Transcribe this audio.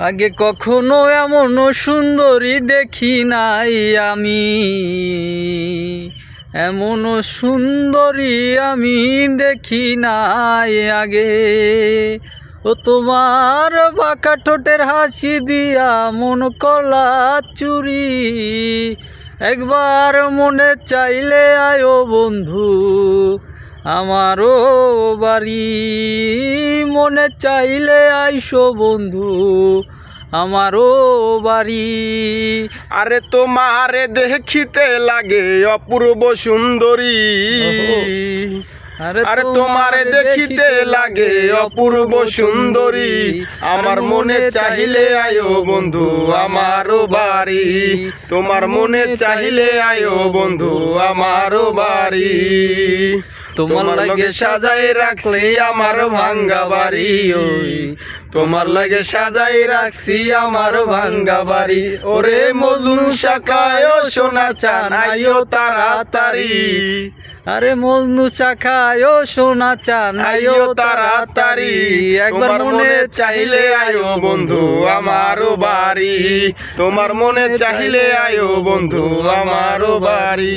আগে কখনো এমন সুন্দরী দেখি নাই আমি। এমন সুন্দরী আমি দেখি নাই আগে। ও তোমার বাঁকা ঠোঁটের হাসি দিয়া মন কলা চুরি। একবার মনে চাইলে আয়ো বন্ধু। আমারও বাড়ি। মনে চাইলে আইসো বন্ধু আমারও বাড়ি। আরে তোমারে দেখিতে লাগে অপূর্ব সুন্দরী। আরে তোমারে দেখিতে লাগে অপূর্ব সুন্দরী। আমার মনে চাহিলে আয়ো বন্ধু আমারও বাড়ি। তোমার মনে চাহিলে আয়ো বন্ধু আমারও বাড়ি। তোমার লগে সাজাই রাখছি আমার ভাঙ্গা বাড়ি ওই তোমার লগে সাজাই রাখছি আমার ভাঙ্গা বাড়ি। ওরে মজনু শাখায় সোনা চান আইও তাড়াতাড়ি। আরে মজনু চাখায় ও সোনা চান আইও তাড়াতাড়ি। একবার মনে চাইলে আয়ো বন্ধু আমারও বাড়ি। তোমার মনে চাইলে আয়ো বন্ধু আমারও বাড়ি।